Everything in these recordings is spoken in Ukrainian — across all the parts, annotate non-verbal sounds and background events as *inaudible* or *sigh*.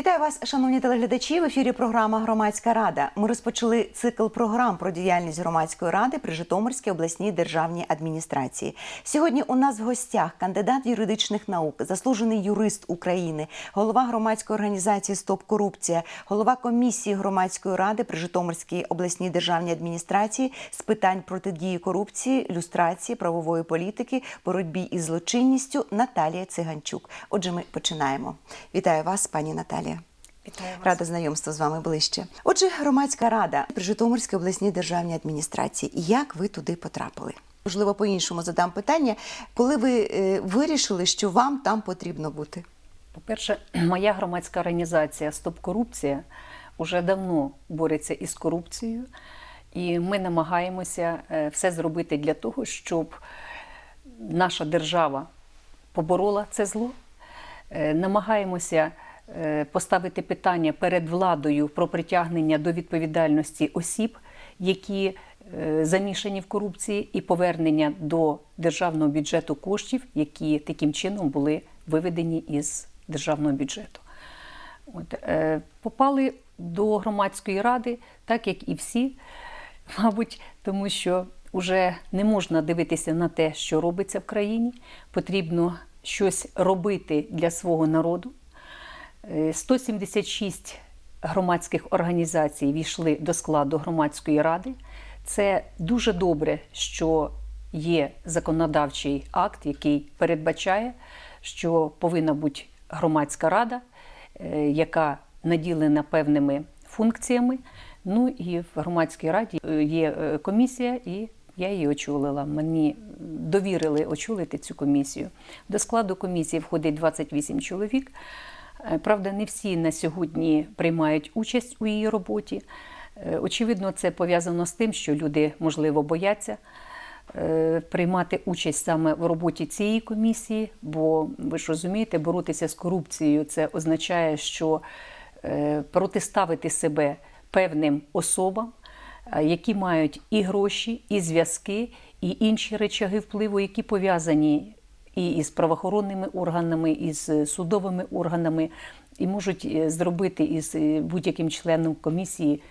Вітаю вас, шановні телеглядачі. В ефірі програма Громадська рада. Ми розпочали цикл програм про діяльність громадської ради при Житомирській обласній державній адміністрації. Сьогодні у нас в гостях кандидат юридичних наук, заслужений юрист України, голова громадської організації Стоп корупція, голова комісії громадської ради при Житомирській обласній державній адміністрації з питань протидії корупції, люстрації, правової політики, боротьбі із злочинністю Наталія Циганчук. Отже, ми починаємо. Вітаю вас, пані Наталія. Вітаю вас. Рада знайомству з вами ближче. Отже, громадська рада при Житомирській обласній державній адміністрації. Як ви туди потрапили? Можливо, по-іншому задам питання, коли ви е, вирішили, що вам там потрібно бути? По-перше, *clears throat* моя громадська організація Стоп корупція вже давно бореться із корупцією, і ми намагаємося е, все зробити для того, щоб наша держава поборола це зло. Е, Намагаємося поставити питання перед владою про притягнення до відповідальності осіб, які е, замішані в корупції, і повернення до державного бюджету коштів, які таким чином були виведені із державного бюджету. От, е, попали до громадської ради, так як і всі, *laughs* мабуть, тому що вже не можна дивитися на те, що робиться в країні. Потрібно щось робити для свого народу. Е, 176 громадських організацій війшли до складу громадської ради. Це дуже добре, що є законодавчий акт, який передбачає, що повинна бути громадська рада, е, яка наділена певними функціями. Ну і в громадській раді е, є е, комісія, і я її очолила. Мені довірили очолити цю комісію. До складу комісії входить 28 чоловік. Е, Правда, не всі на сьогодні приймають участь у її роботі. Е, Очевидно, це пов'язано з тим, що люди, можливо, бояться е, приймати участь саме в роботі цієї комісії, бо ви ж розумієте, боротися з корупцією це означає, що протиставити себе певним особам, які мають і гроші, і зв'язки, і інші речаги впливу, які пов'язані і із правоохоронними органами, і з судовими органами, і можуть е, зробити із е, будь-яким членом комісії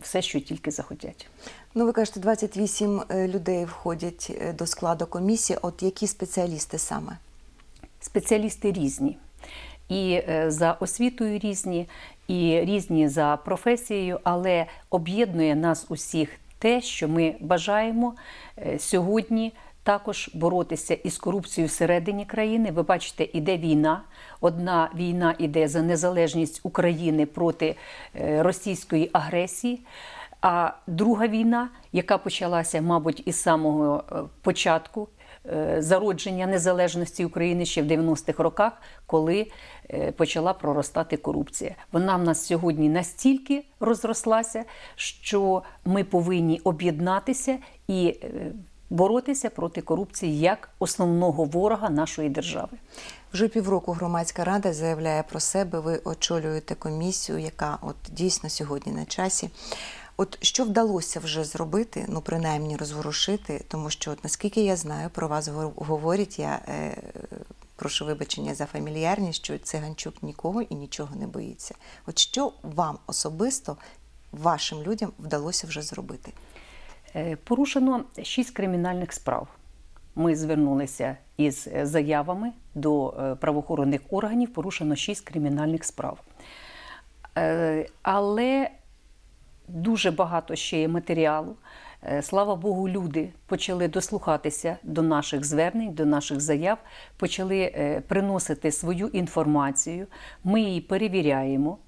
все, що тільки захотять. Ну, ви кажете, 28 е, людей входять до складу комісії. От які спеціалісти саме? Спеціалісти різні. І за освітою різні, і різні за професією, але об'єднує нас усіх те, що ми бажаємо сьогодні також боротися із корупцією всередині країни. Ви бачите, іде війна. Одна війна іде за незалежність України проти е, російської агресії. А друга війна, яка почалася, мабуть, із самого е, початку е, зародження незалежності України ще в 90-х роках, коли почала проростати корупція. Вона в нас сьогодні настільки розрослася, що ми повинні об'єднатися і боротися проти корупції як основного ворога нашої держави. Вже півроку громадська рада заявляє про себе. Ви очолюєте комісію, яка от дійсно сьогодні на часі. От що вдалося вже зробити, ну принаймні розворушити, тому що, от, наскільки я знаю, про вас говорять, я е, прошу вибачення за фамільярність, що циганчук нікого і нічого не боїться. От що вам особисто, вашим людям вдалося вже зробити? Е, Порушено шість кримінальних справ. Ми звернулися із е, заявами до е, правоохоронних органів. Порушено шість кримінальних справ. Але дуже багато ще є матеріалу. Слава Богу, люди почали дослухатися до наших звернень, до наших заяв, почали приносити свою інформацію. Ми її перевіряємо,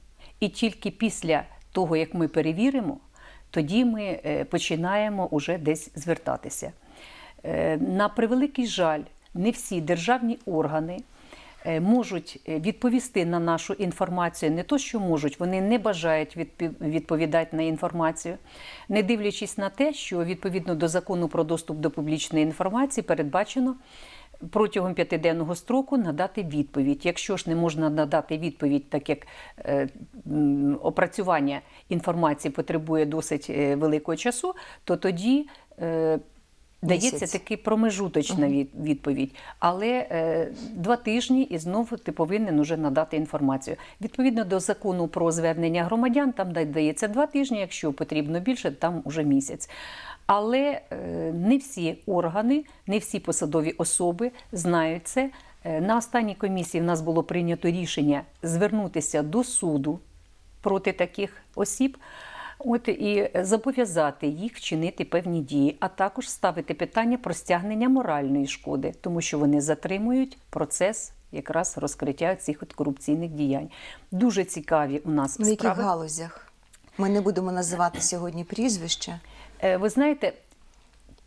і тільки після того, як ми перевіримо, тоді ми е, починаємо уже десь звертатися. Е, На превеликий жаль, не всі державні органи е, можуть відповісти на нашу інформацію. Не то, що можуть, вони не бажають відповідати на інформацію, не дивлячись на те, що відповідно до закону про доступ до публічної інформації передбачено протягом п'ятиденного строку надати відповідь. Якщо ж не можна надати відповідь, так як е, опрацювання інформації потребує досить е, великого часу, то тоді е, Дається Місяць. промежуточна відповідь, але е, два тижні і знову ти повинен уже надати інформацію. Відповідно до закону про звернення громадян, там дається два тижні, якщо потрібно більше, там уже місяць. Але е, не всі органи, не всі посадові особи знають це. Е, На останній комісії в нас було прийнято рішення звернутися до суду проти таких осіб. От і зобов'язати їх вчинити певні дії, а також ставити питання про стягнення моральної шкоди, тому що вони затримують процес якраз розкриття цих от корупційних діянь. Дуже цікаві у нас В яких справи. галузях? Ми не будемо називати сьогодні прізвища, Е, Ви знаєте,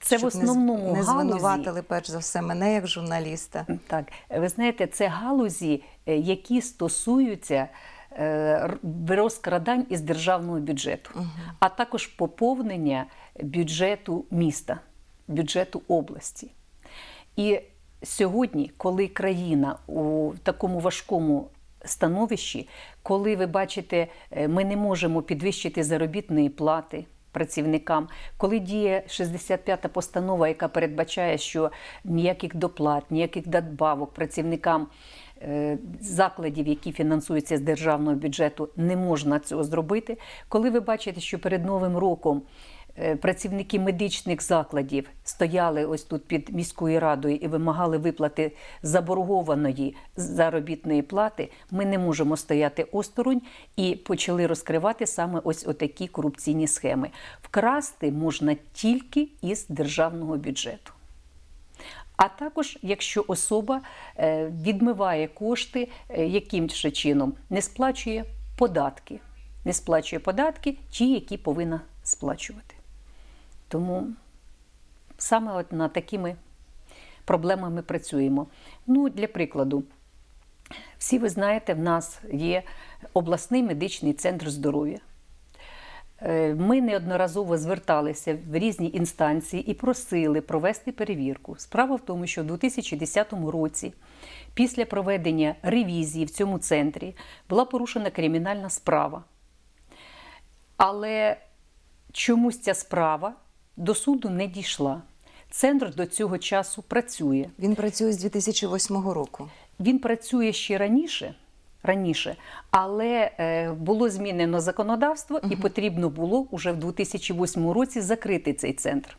це щоб в основному не, з- не галузі. перш за все мене як журналіста. Так, ви знаєте, це галузі, е, які стосуються розкрадань із державного бюджету, а також поповнення бюджету міста, бюджету області. І сьогодні, коли країна у такому важкому становищі, коли ви бачите, е, ми не можемо підвищити заробітної плати працівникам, коли діє 65-та постанова, яка передбачає, що ніяких доплат, ніяких надбавок працівникам е, закладів, які фінансуються з державного бюджету, не можна цього зробити. Коли ви бачите, що перед новим роком е, працівники медичних закладів стояли ось тут під міською радою і вимагали виплати заборгованої заробітної плати, ми не можемо стояти осторонь і почали розкривати саме ось отакі корупційні схеми. Вкрасти можна тільки із державного бюджету. А також, якщо особа е, відмиває кошти, е, яким чином не сплачує податки, не сплачує податки, ті, які повинна сплачувати. Тому саме от над такими проблемами працюємо. Ну, для прикладу, всі ви знаєте, в нас є обласний медичний центр здоров'я. Е, Ми неодноразово зверталися в різні інстанції і просили провести перевірку. Справа в тому, що в 2010 році, після проведення ревізії в цьому центрі, була порушена кримінальна справа. Але чомусь ця справа до суду не дійшла. Центр до цього часу працює. Він працює з 2008 року. Він працює ще раніше, раніше, але е, було змінено законодавство, і потрібно було уже в 2008 році закрити цей центр.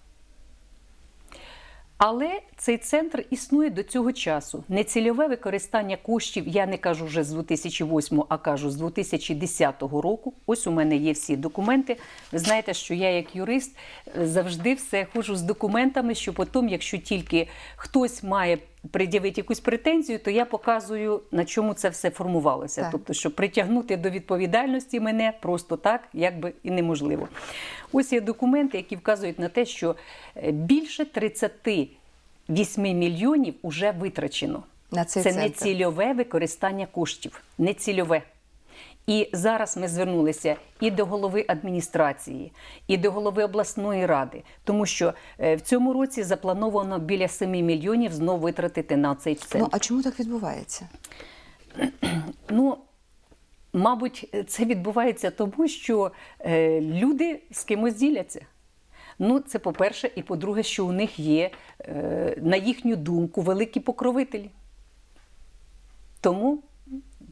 Але цей центр існує до цього часу. Нецільове використання коштів, я не кажу вже з 2008, а кажу з 2010 року. Ось у мене є всі документи. Ви знаєте, що я, як юрист, е, завжди все ходжу з документами, що потім, якщо тільки хтось має пред'явити якусь претензію, то я показую, на чому це все формувалося. Так. Тобто, що притягнути до відповідальності мене просто так, якби і неможливо. Ось є документи, які вказують на те, що е, більше 38 мільйонів вже витрачено. На цей це центр. не цільове використання коштів, не цільове. І зараз ми звернулися і до голови адміністрації, і до голови обласної ради, тому що е, в цьому році заплановано біля 7 мільйонів знову витратити на цей центр. Ну а чому так відбувається? *clears throat* Ну, мабуть, це відбувається тому, що е, люди з кимось діляться. Ну, це по-перше, і по-друге, що у них є, е, на їхню думку, великі покровителі. Тому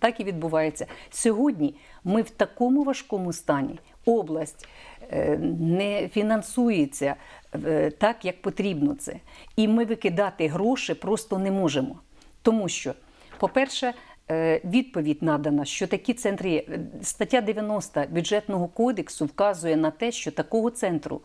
так і відбувається. Сьогодні ми в такому важкому стані. Область е, не фінансується е, так, як потрібно це. І ми викидати гроші просто не можемо. Тому що, по-перше, е, відповідь надана, що такі центри є. Стаття 90 бюджетного кодексу вказує на те, що такого центру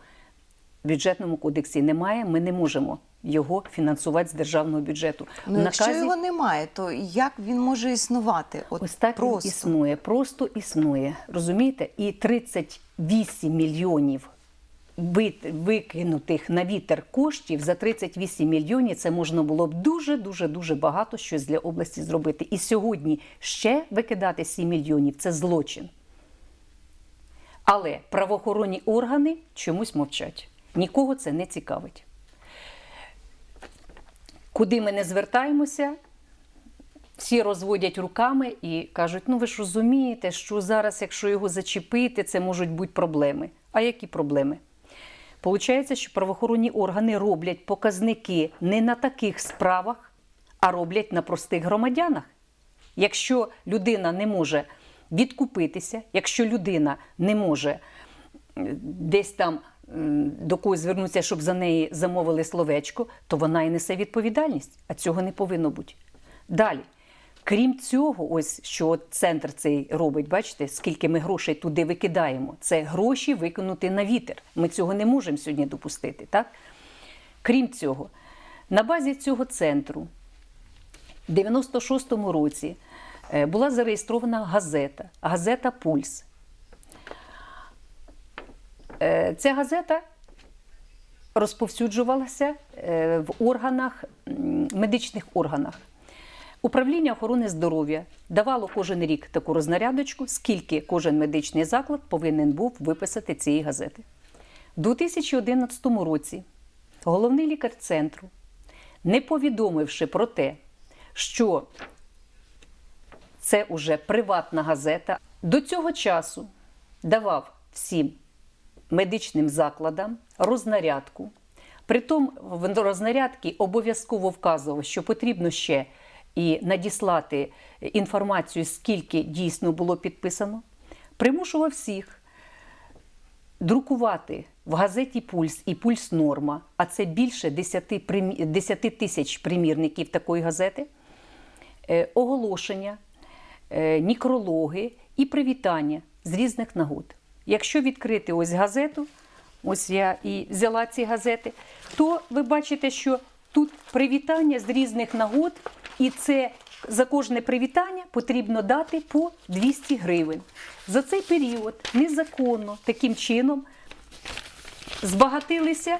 в бюджетному кодексі немає, ми не можемо його фінансувати з державного бюджету. Ну, В якщо його немає, то як він може існувати? От Ось так просто. він існує, просто існує. Розумієте? І 38 мільйонів викинутих на вітер коштів за 38 мільйонів це можна було б дуже дуже дуже багато щось для області зробити. І сьогодні ще викидати 7 мільйонів це злочин. Але правоохоронні органи чомусь мовчать. Нікого це не цікавить. Куди ми не звертаємося, всі розводять руками і кажуть: ну ви ж розумієте, що зараз, якщо його зачепити, це можуть бути проблеми. А які проблеми? Получається, що правоохоронні органи роблять показники не на таких справах, а роблять на простих громадянах. Якщо людина не може відкупитися, якщо людина не може десь там до когось звернутися, щоб за неї замовили словечко, то вона і несе відповідальність, а цього не повинно бути. Далі. Крім цього, ось що центр цей робить, бачите, скільки ми грошей туди викидаємо. Це гроші викинути на вітер. Ми цього не можемо сьогодні допустити. Так? Крім цього, на базі цього центру в 96-му році е, була зареєстрована газета, газета Пульс. Е, Ця газета розповсюджувалася е, в органах, медичних органах. Управління охорони здоров'я давало кожен рік таку рознарядочку, скільки кожен медичний заклад повинен був виписати цієї газети. У 2011 році головний лікар центру, не повідомивши про те, що це уже приватна газета, до цього часу давав всім медичним закладам рознарядку. Притом в рознарядці обов'язково вказував, що потрібно ще і надіслати інформацію, скільки дійсно було підписано. Примушував всіх друкувати в газеті Пульс і Пульс Норма, а це більше 10, примі- 10 тисяч примірників такої газети, е, оголошення, е, нікрологи і привітання з різних нагод. Якщо відкрити ось газету, ось я і взяла ці газети, то ви бачите, що тут привітання з різних нагод, і це за кожне привітання потрібно дати по 200 гривень. За цей період незаконно таким чином збагатилися.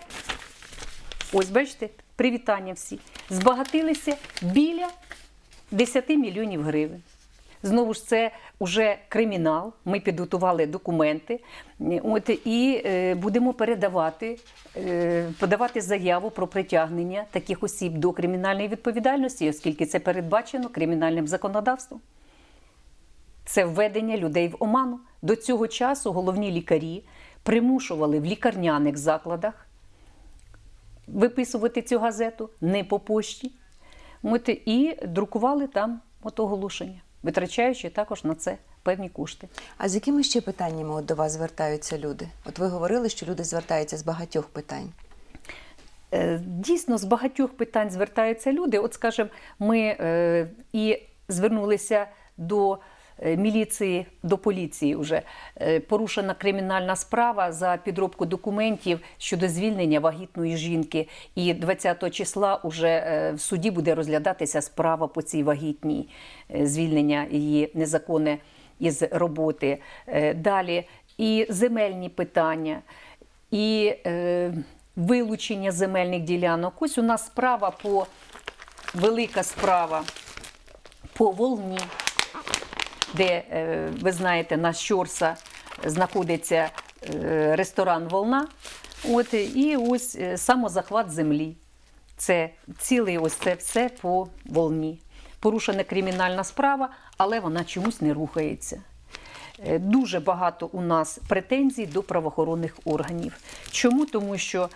Ось бачите, привітання всі. Збагатилися біля 10 мільйонів гривень. Знову ж це вже кримінал. Ми підготували документи. От і е, будемо передавати, е, подавати заяву про притягнення таких осіб до кримінальної відповідальності, оскільки це передбачено кримінальним законодавством. Це введення людей в оману. До цього часу головні лікарі примушували в лікарняних закладах виписувати цю газету не по пошті. От, і друкували там от оголошення, витрачаючи також на це певні кошти. А з якими ще питаннями от до вас звертаються люди? От ви говорили, що люди звертаються з багатьох питань. Е, Дійсно, з багатьох питань звертаються люди. От, скажімо, ми е, і звернулися до міліції, до поліції вже Е, порушена кримінальна справа за підробку документів щодо звільнення вагітної жінки. І 20 числа уже е, в суді буде розглядатися справа по цій вагітній е, звільнення її незаконне із роботи. Е, Далі і земельні питання, і е, вилучення земельних ділянок. Ось у нас справа по велика справа по Волні, де, е, ви знаєте, на Щорса знаходиться е, ресторан Волна. От, і ось е, самозахват землі. Це цілий ось це все по волні. Порушена кримінальна справа, але вона чомусь не рухається. Дуже багато у нас претензій до правоохоронних органів. Чому? Тому що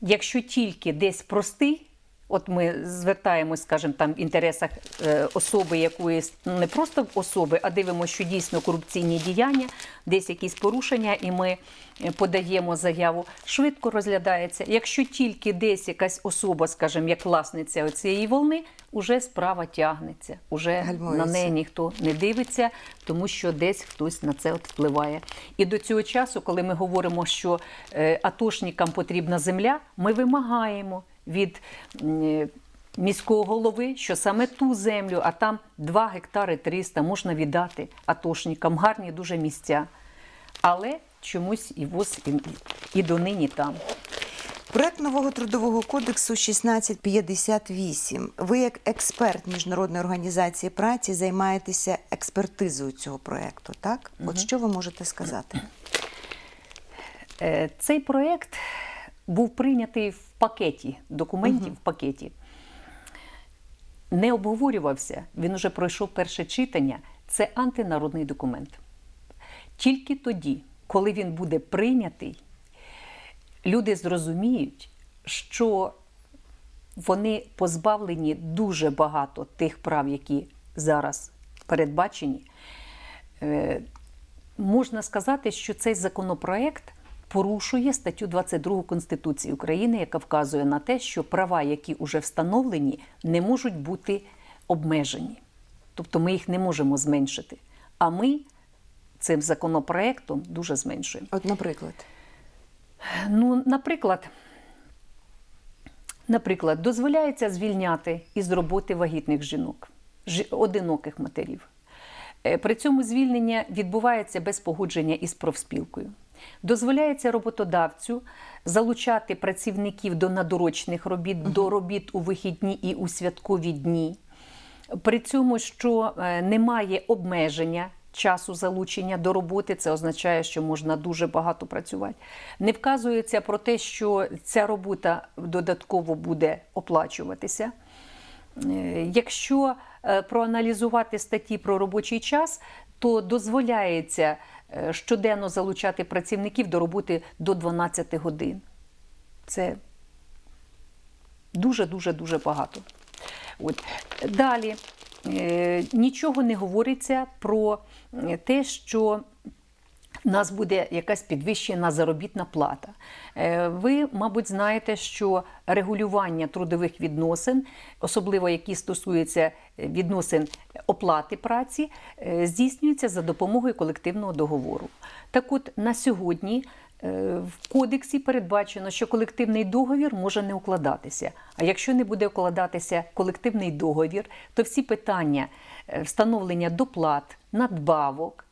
якщо тільки десь простий, от ми звертаємось, скажімо, там в інтересах е, особи якоїсь, не просто особи, а дивимося, що дійсно корупційні діяння, десь якісь порушення, і ми е, подаємо заяву, швидко розглядається. Якщо тільки десь якась особа, скажімо, як власниця цієї волни, уже справа тягнеться, уже на неї ніхто не дивиться, тому що десь хтось на це от впливає. І до цього часу, коли ми говоримо, що е, атошникам потрібна земля, ми вимагаємо від міського голови, що саме ту землю, а там 2 гектари 300 можна віддати атошникам. Гарні дуже місця. Але чомусь і ВОЗ і, і донині там. Проект нового трудового кодексу 1658. Ви, як експерт міжнародної організації праці, займаєтеся експертизою цього проекту, так? От що ви можете сказати? Е, Цей проєкт був прийнятий в пакеті документів в пакеті. Не обговорювався, він уже пройшов перше читання. Це антинародний документ. Тільки тоді, коли він буде прийнятий, люди зрозуміють, що вони позбавлені дуже багато тих прав, які зараз передбачені. Е, Можна сказати, що цей законопроект порушує статтю 22 Конституції України, яка вказує на те, що права, які вже встановлені, не можуть бути обмежені. Тобто ми їх не можемо зменшити. А ми цим законопроектом дуже зменшуємо. От, наприклад, Ну, наприклад, наприклад, дозволяється звільняти із роботи вагітних жінок, жі- одиноких матерів. Е, При цьому звільнення відбувається без погодження із профспілкою. Дозволяється роботодавцю залучати працівників до надурочних робіт, до робіт у вихідні і у святкові дні. При цьому, що е, немає обмеження часу залучення до роботи, це означає, що можна дуже багато працювати. Не вказується про те, що ця робота додатково буде оплачуватися. Е, Якщо е, проаналізувати статті про робочий час, то дозволяється щоденно залучати працівників до роботи до 12 годин. Це дуже дуже багато. От. Далі е, нічого не говориться про е, те, що в нас буде якась підвищена заробітна плата. Е, Ви, мабуть, знаєте, що регулювання трудових відносин, особливо які стосуються відносин оплати праці, е, здійснюється за допомогою колективного договору. Так от на сьогодні е, в кодексі передбачено, що колективний договір може не укладатися. А якщо не буде укладатися колективний договір, то всі питання е, встановлення доплат, надбавок.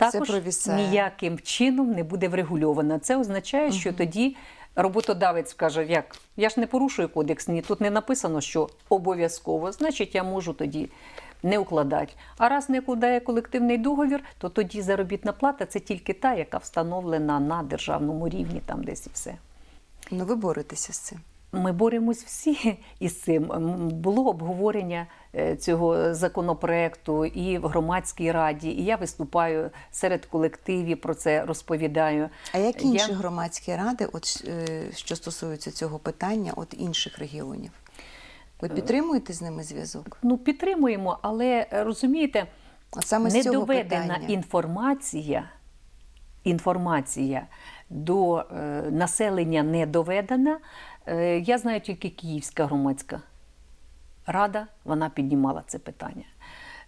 Також ніяким чином не буде врегульовано. Це означає, що тоді роботодавець каже, як я ж не порушую кодекс, ні, тут не написано, що обов'язково, значить, я можу тоді не укладати. А раз не укладає колективний договір, то тоді заробітна плата це тільки та, яка встановлена на державному рівні, там десь і все. ну ви боретеся з цим. Ми боремось всі *laughs* із цим. Було обговорення е, цього законопроекту і в громадській раді, і я виступаю серед колективів, про це розповідаю. А як Я- інші громадські ради, от е, що стосується цього питання, от інших регіонів? Ви Е, підтримуєте з ними зв'язок? Ну, підтримуємо, але розумієте, От саме недоведена питання. інформація, інформація до населення не доведена. Е, я знаю тільки Київська громадська рада, вона піднімала це питання.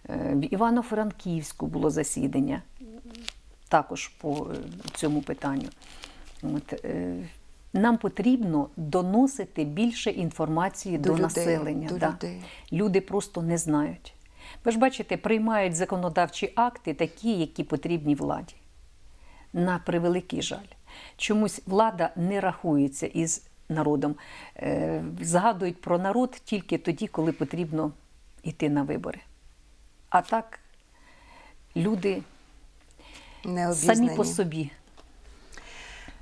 Е, в Івано-Франківську було засідання також по е, цьому питанню. От, нам потрібно доносити більше інформації До до, людей, населення. до да. людей. Люди просто не знають. Ви ж бачите, приймають законодавчі акти такі, які потрібні владі. На превеликий жаль. Чомусь влада не рахується із народом. Е, Згадують про народ тільки тоді, коли потрібно йти на вибори. А так люди Не самі по собі.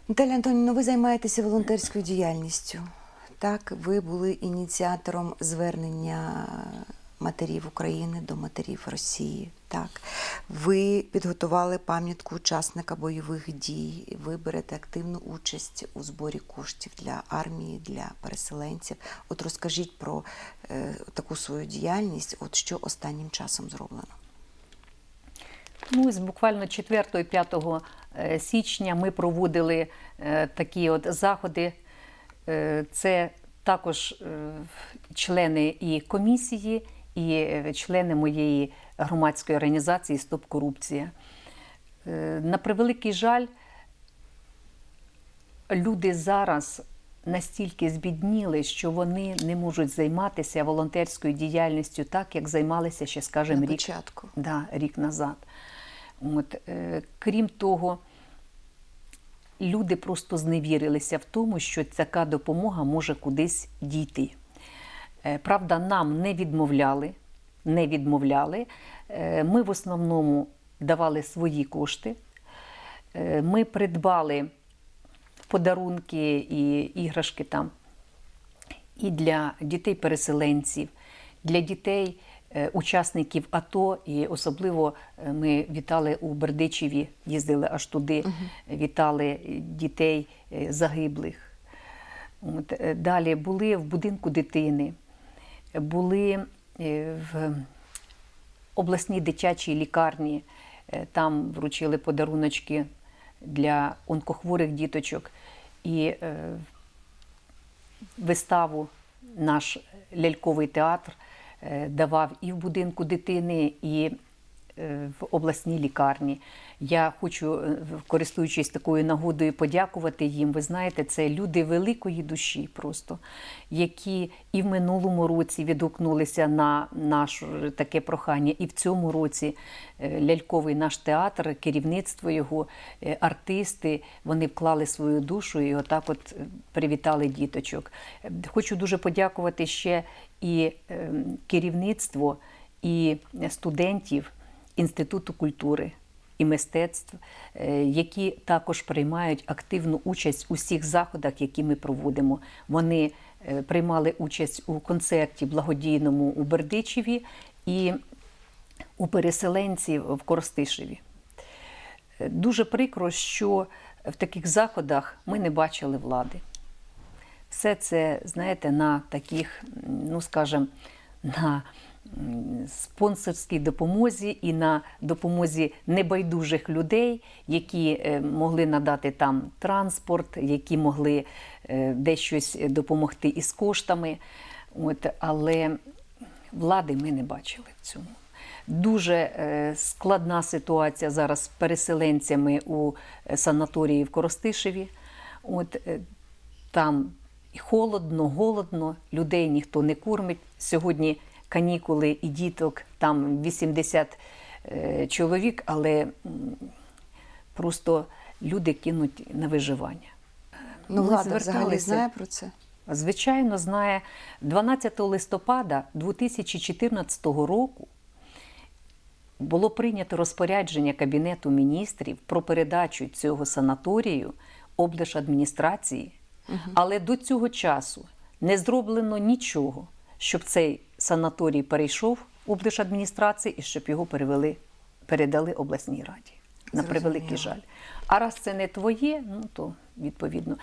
Наталя Антонівна, ви займаєтеся волонтерською діяльністю. Так, ви були ініціатором звернення матерів України до матерів Росії. Так, ви підготували пам'ятку учасника бойових дій. Ви берете активну участь у зборі коштів для армії, для переселенців. От розкажіть про е, таку свою діяльність. От що останнім часом зроблено? Ну, ось буквально 4-5 е, січня ми проводили е, такі от заходи. Е, Це також е, члени і комісії, і е, члени моєї громадської організації Стоп корупція. Е, На превеликий жаль, люди зараз настільки збідніли, що вони не можуть займатися волонтерською діяльністю так, як займалися ще, скажімо, рік, да, рік назад. От, е, крім того, люди просто зневірилися в тому, що така допомога може кудись дійти. Е, Правда, нам не відмовляли. Не відмовляли. Е, Ми в основному давали свої кошти. Е, Ми придбали подарунки і іграшки там і для дітей-переселенців, для дітей е, учасників АТО, і особливо ми вітали у Бердичеві, їздили аж туди, вітали дітей загиблих. От, далі були в будинку дитини, були в обласній дитячій лікарні. Е, Там вручили подаруночки для онкохворих діточок. І е, виставу наш ляльковий театр е, давав і в будинку дитини, і е, в обласній лікарні. Я хочу, е, користуючись такою нагодою, подякувати їм. Ви знаєте, це люди великої душі, просто які і в минулому році відгукнулися на наше таке прохання, і в цьому році е, ляльковий наш театр, керівництво його, е, артисти, вони вклали свою душу і отак от е, привітали діточок. Е, Хочу дуже подякувати ще і е, керівництво, і студентів Інституту культури і мистецтв, е, які також приймають активну участь у всіх заходах, які ми проводимо. Вони е, приймали участь у концерті благодійному у Бердичеві і у переселенців в Коростишеві. Е, Дуже прикро, що в таких заходах ми не бачили влади. Все це, знаєте, на таких, ну скажімо, на спонсорській допомозі і на допомозі небайдужих людей, які е, могли надати там транспорт, які могли е, дещось допомогти із коштами. От, але влади ми не бачили в цьому. Дуже е, складна ситуація зараз з переселенцями у санаторії в Коростишеві. От, там холодно, голодно, людей ніхто не кормить. Сьогодні канікули і діток, там 80 е, чоловік, але просто люди кинуть на виживання. Ну, влада взагалі знає про це. Звичайно, знає 12 листопада 2014 року було прийнято розпорядження Кабінету міністрів про передачу цього санаторію облдержадміністрації, але до цього часу не зроблено нічого, щоб цей санаторій перейшов в облдержадміністрації і щоб його перевели, передали обласній раді. На превеликий жаль. А раз це не твоє, ну то відповідно.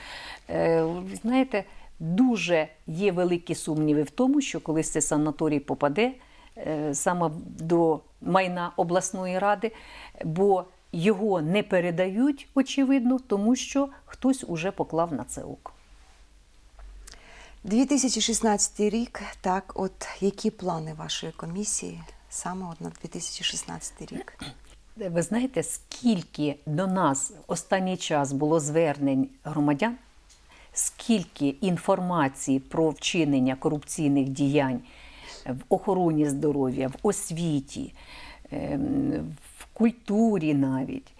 Е, знаєте, дуже є великі сумніви в тому, що колись цей санаторій попаде е, саме до майна обласної ради, бо його не передають, очевидно, тому що хтось уже поклав на це око. 2016 рік, так, от які плани вашої комісії саме от на 2016 рік? Ви знаєте, скільки до нас в останній час було звернень громадян, скільки інформації про вчинення корупційних діянь в охороні здоров'я, в освіті, ем, в культурі навіть,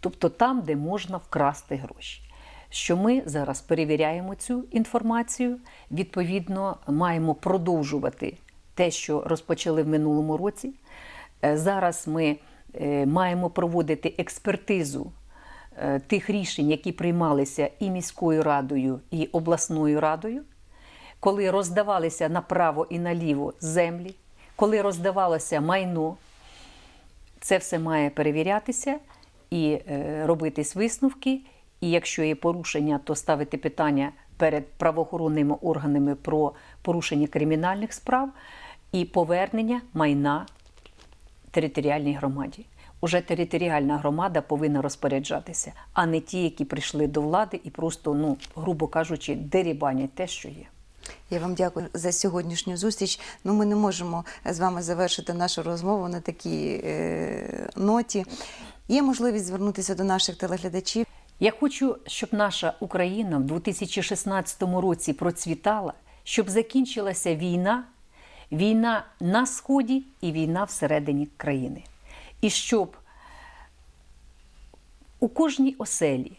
тобто там, де можна вкрасти гроші. Що ми зараз перевіряємо цю інформацію, відповідно, маємо продовжувати те, що розпочали в минулому році. Е, Зараз ми е, маємо проводити експертизу е, тих рішень, які приймалися і міською радою, і обласною радою, коли роздавалися направо і наліво землі, коли роздавалося майно. Це все має перевірятися і робитись висновки. І якщо є порушення, то ставити питання перед правоохоронними органами про порушення кримінальних справ і повернення майна територіальній громаді. Уже територіальна громада повинна розпоряджатися, а не ті, які прийшли до влади і просто, ну грубо кажучи, дерібанять те, що є. Я вам дякую за сьогоднішню зустріч. Ну, ми не можемо з вами завершити нашу розмову на такій е, ноті. Є можливість звернутися до наших телеглядачів. Я хочу, щоб наша Україна в 2016 році процвітала, щоб закінчилася війна, війна на сході і війна всередині країни. І щоб у кожній оселі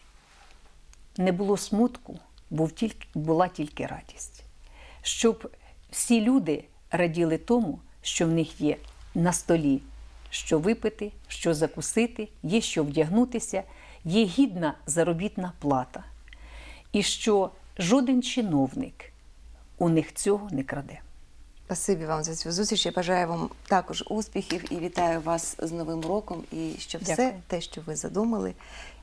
не було смутку, був тільки, була тільки радість. Щоб всі люди раділи тому, що в них є на столі що випити, що закусити, є що вдягнутися, є гідна заробітна плата. І що жоден чиновник у них цього не краде. Спасибі вам за цю зустріч. Я бажаю вам також успіхів і вітаю вас з Новим роком. І щоб все Дякую. те, що ви задумали,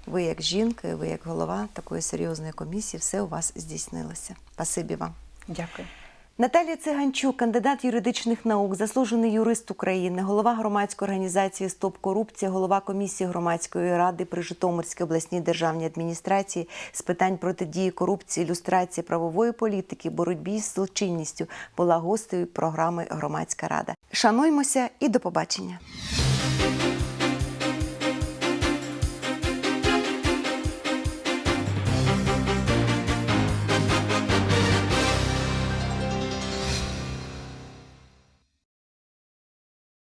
ви як жінка, ви як голова такої серйозної комісії, все у вас здійснилося. Спасибі вам. Дякую. Наталія Циганчук, кандидат юридичних наук, заслужений юрист України, голова громадської організації Стоп корупція, голова комісії громадської ради при Житомирській обласній державній адміністрації з питань протидії корупції, ілюстрації правової політики, боротьбі з злочинністю була гостею програми Громадська рада. Шануймося і до побачення.